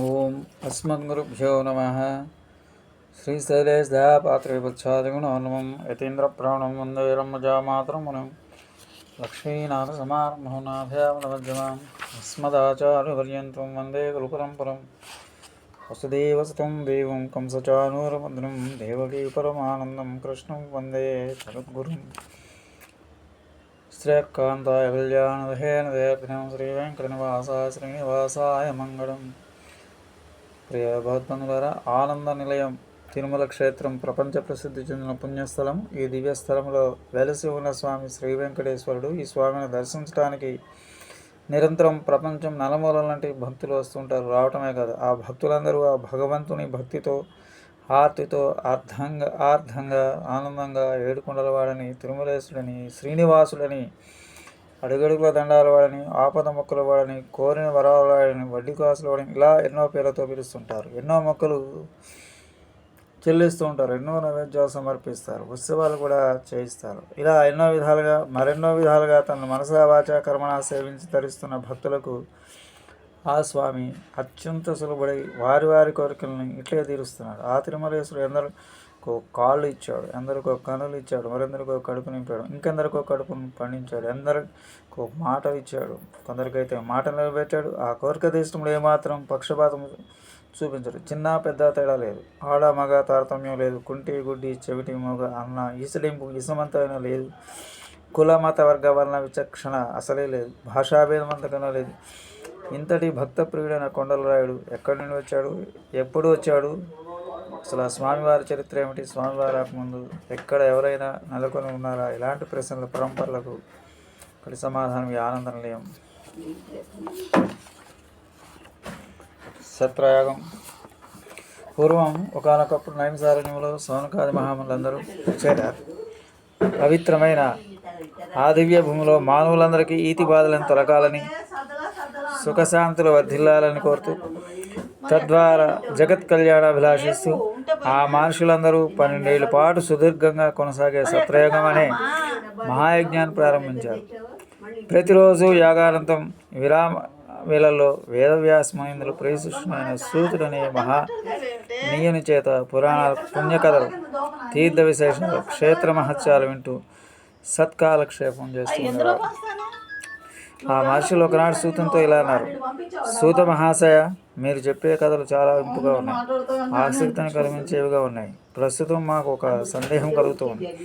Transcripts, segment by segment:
ఓం అస్మద్గురుభ్యో నమ. శ్రీశైలేశపాత్రేపుచ్ఛాదిగుణోన్మం యతీంద్రప్రాణం వందే రమ్మజామాతరమునం లక్ష్మీనాథసమారంభనాభ్యామనమజ్జమాం అస్మదాచార్యపర్యంతం వందే గురుపరంపరం. వసుదేవసుతం దేవం కంసచానూరముద్రం దేవకీ పరమానందం కృష్ణం వందే జగద్గురుం శ్రీకాంతాయ కళ్యాణదహేన దేభ్యం శ్రీవేంకటనివాసాయ శ్రీనివాసాయ మంగళం. ప్రియ ద్వారా ఆనంద నిలయం తిరుమల క్షేత్రం ప్రపంచ ప్రసిద్ధి చెందిన పుణ్యస్థలం. ఈ దివ్య స్థలంలో వెలసి ఉన్న స్వామి శ్రీ వెంకటేశ్వరుడు ఈ స్వామిని దర్శించడానికి నిరంతరం ప్రపంచం నలమూల లాంటి భక్తులు వస్తుంటారు. రావటమే కాదు ఆ భక్తులందరూ ఆ భగవంతుని భక్తితో ఆర్తితో అర్థంగా ఆర్థంగా ఆనందంగా ఏడుకొండలవాడని తిరుమలేశుడని శ్రీనివాసుడని అడుగడుగుల దండాలు వాడని ఆపద మొక్కలు వాడని కోరిన వరాలు వాడని వడ్డీ కాసులు వాడని ఇలా ఎన్నో పేర్లతో పిలుస్తుంటారు. ఎన్నో మొక్కలు చెల్లిస్తూ ఉంటారు. ఎన్నో నైవేద్యాలు సమర్పిస్తారు. ఉత్సవాలు కూడా చేయిస్తారు. ఇలా ఎన్నో విధాలుగా మరెన్నో విధాలుగా తన మనసా వాచా కర్మణ సేవించి ధరిస్తున్న భక్తులకు ఆ స్వామి అత్యంత సులభుడై వారి వారి కోరికలను ఇట్లే తీరుస్తున్నాడు. ఆ తిరుమలేశ్వరుడు ఎందరికో కాళ్ళు ఇచ్చాడు ఎందరికో కనులు ఇచ్చాడు మరెందరికో కడుపు నింపాడు ఇంకెందరికో కడుపును పండించాడు ఎందరికో మాట ఇచ్చాడు కొందరికైతే మాట నిలబెట్టాడు. ఆ కోరిక దేశంలో ఏమాత్రం పక్షపాతం చూపించడు. చిన్న పెద్ద తేడా లేదు. ఆడ మగ తారతమ్యం లేదు. కుంటి గుడ్డి చెవిటి మొగ అన్న ఈసడింపు ఇసమంతమైన లేదు. కుల మత వర్గ వర్ణ విచక్షణ అసలే లేదు. భాషాభేదం అంతకన్నా లేదు. ఇంతటి భక్త ప్రియుడైన కొండలరాయుడు ఎక్కడి నుండి వచ్చాడు? ఎప్పుడు వచ్చాడు? అసలు ఆ స్వామివారి చరిత్ర ఏమిటి? స్వామివారి రాకముందు ఎక్కడ ఎవరైనా నెలకొని ఉన్నారా? ఇలాంటి ప్రశ్నల పరంపరలకు ఒకటి సమాధానం ఆనందం లేం సత్రయాగం పూర్వం ఒకనొకప్పుడు నైమిసారణ్యంలో సోనకాది మహాములందరూ చేరారు పవిత్రమైన ఆ దివ్య భూమిలో మానవులందరికీ ఈతి బాధలను తొలగాలని సుఖశాంతులు వర్ధిల్లాలని కోరుతూ తద్వారా జగత్ కళ్యాణాభిలాషిస్తూ ఆ మనుషులందరూ పన్నెండేళ్ళ పాటు సుదీర్ఘంగా కొనసాగే సత్రయోగం అనే మహాయజ్ఞాన్ని ప్రారంభించారు. ప్రతిరోజు యాగానంతం విరామ వేళల్లో వేదవ్యాసమైందులు ప్రియశిష్యుడైన సూతుడనే మహా నీయుని చేత పురాణాల పుణ్యకథలు తీర్థ విశేషాలు క్షేత్ర మహత్యాలు వింటూ సత్కాలక్షేపం చేస్తున్నారు ఆ మహర్షులు ఒకనాడు సూతంతో ఇలా అన్నారు. సూత మహాశయ మీరు చెప్పే కథలు చాలా ఇంపుగా ఉన్నాయి. ఆసక్తిని కలిగించేవిగా ఉన్నాయి. ప్రస్తుతం మాకు ఒక సందేహం కలుగుతుంది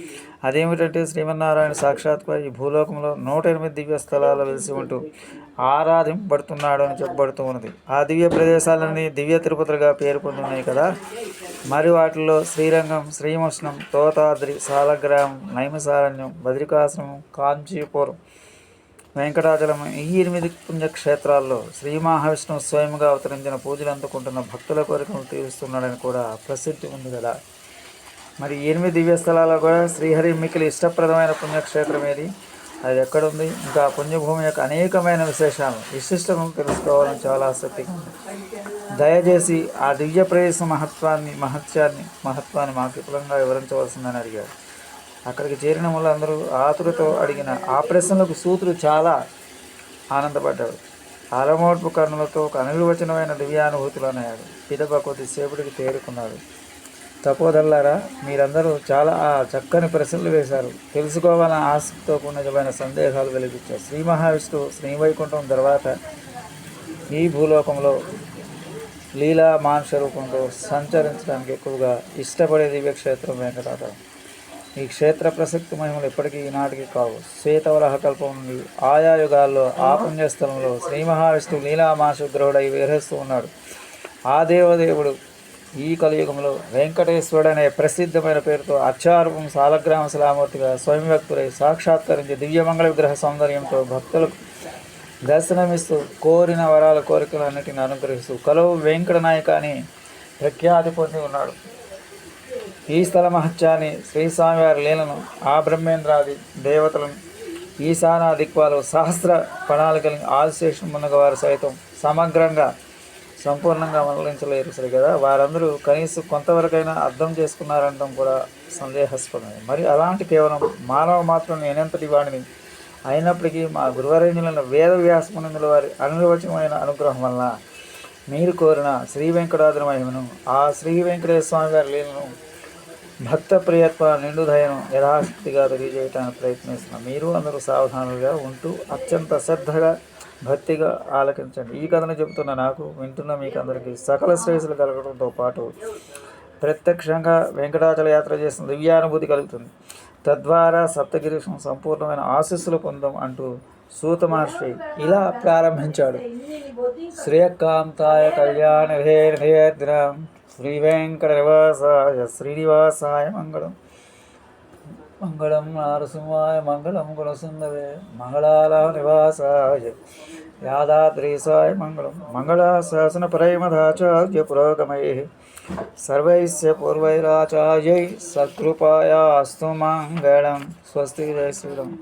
అదేమిటంటే శ్రీమన్నారాయణ సాక్షాత్గా ఈ భూలోకంలో నూట ఎనిమిది దివ్య స్థలాలు వెలిసి ఉంటూ ఆరాధింపబడుతున్నాడు అని చెప్పబడుతూ ఉన్నది. ఆ దివ్య ప్రదేశాలన్నీ దివ్య తిరుపతులుగా పేరు పొందున్నాయి కదా. మరి వాటిల్లో శ్రీరంగం శ్రీముష్ణం తోతాద్రి సాలగ్రామం నైమసారణ్యం బద్రికాశ్రమం కాంచీపురం వెంకటాచలం ఈ ఎనిమిది పుణ్యక్షేత్రాల్లో శ్రీ మహావిష్ణువు స్వయంగా అవతరించిన పూజలు అందుకుంటున్న భక్తుల కోరికను తీరుస్తున్నాడని కూడా ప్రసిద్ధి ఉంది కదా. మరి ఎనిమిది దివ్య స్థలాల్లో కూడా శ్రీహరి మిక్కిలి ఇష్టప్రదమైన పుణ్యక్షేత్రం ఏది? అది ఎక్కడుంది? ఇంకా పుణ్యభూమి యొక్క అనేకమైన విశేషాలు విశిష్టతను తెలుసుకోవాలని చాలా ఆసక్తిగా ఉంది. దయచేసి ఆ దివ్య ప్రదేశ మహత్వాన్ని మహత్యాన్ని మహత్వాన్ని మాకు విపులంగా వివరించవలసిందని అడిగాడు అక్కడికి చేరిన వాళ్ళందరూ ఆతురతో అడిగిన ఆ ప్రశ్నలకు సూతుడు చాలా ఆనందపడ్డాడు అలమోడ్పు కర్ణులతో ఒక అనిర్వచనమైన దివ్యానుభూతులు అన్నాడు పిదప కొద్దిసేపటికి తేరుకున్నాడు తపోదల్లారా మీరందరూ చాలా ఆ చక్కని ప్రశ్నలు వేశారు. తెలుసుకోవాలని ఆసక్తితో కూడిన సందేహాలు వెలిగించారు. శ్రీ మహావిష్ణువు శ్రీవైకుంఠం తర్వాత ఈ భూలోకంలో లీలా మాంస రూపంలో సంచరించడానికి ఎక్కువగా ఇష్టపడే దివ్యక్షేత్రం వెంకటాచలం. ఈ క్షేత్ర ప్రసక్తి మహిమలు ఎప్పటికీ ఈనాటికి కావు. శ్వేతవరహ కల్పం నుండి ఆయా యుగాల్లో ఆ పుణ్యస్థలంలో శ్రీ మహావిష్ణువు లీలామాశుగ్రహుడై విహరిస్తూ ఉన్నాడు. ఆ దేవదేవుడు ఈ కలియుగంలో వెంకటేశ్వరుడు అనే ప్రసిద్ధమైన పేరుతో అక్షారూపం సాలగ్రామ శిలామూర్తిగా స్వయం వ్యక్తులై సాక్షాత్కరించి దివ్యమంగళ విగ్రహ సౌందర్యంతో భక్తులకు దర్శనమిస్తూ కోరిన వరాల కోరికలన్నిటిని అనుగ్రహిస్తూ కలువు వెంకట నాయక అని ప్రఖ్యాతి పొంది ఉన్నాడు. ఈ స్థల మహత్యాన్ని శ్రీ స్వామివారి లీలను ఆ బ్రహ్మేంద్రాది దేవతలను ఈశానాదిక్వాలు సహస్ర ప్రణాళికలను ఆదిశేషం మున్నగ వారు సైతం సమగ్రంగా సంపూర్ణంగా మరణించలేరు సరి కదా? వారందరూ కనీసం కొంతవరకైనా అర్థం చేసుకున్నారనడం కూడా సందేహాస్పదమే. మరి అలాంటి కేవలం మానవ మాత్రం నేనెంతటి వాడిని? అయినప్పటికీ మా గురువరేణులైన వేద వ్యాసమునందుల వారి అనువచనమైన అనుగ్రహం వలన మీరు కోరిన శ్రీ వెంకటాద్రి మహిమను ఆ శ్రీ వెంకటేశ్వర స్వామి గారి లీలను భక్త ప్రియత్వ నిండుదయను యథాశక్తిగా తెలియజేయడానికి ప్రయత్నిస్తున్నాం మీరు అందరూ సావధానులుగా ఉంటూ అత్యంత శ్రద్ధగా భక్తిగా ఆలకించండి. ఈ కథను చెబుతున్న నాకు వింటున్న మీకు అందరికీ సకల శ్రేయస్సులు కలగడంతో పాటు ప్రత్యక్షంగా వెంకటాచల యాత్ర చేసిన దివ్యానుభూతి కలుగుతుంది. తద్వారా సప్తగిరి సంపూర్ణమైన ఆశీస్సులు పొందం అంటూ సూత మహర్షి ఇలా ప్రారంభించాడు. శ్రేయకాంతాయ కళ్యాణ హేర్దినం శ్రీ వెంకట నివాసాయ శ్రీనివాసాయ మంగళం. మంగళం నారసింహాయ మంగళం గుణసుందరే. మంగళాల నివాసాయ యాదాద్రీసాయ మంగళం. మంగళాశాసన ప్రేమదాచార్య పురోగమై సర్వైస్య పూర్వైరాచార్యై సత్కృపాయాస్తు మంగళం. స్వస్తి జయ శ్రీరామ్.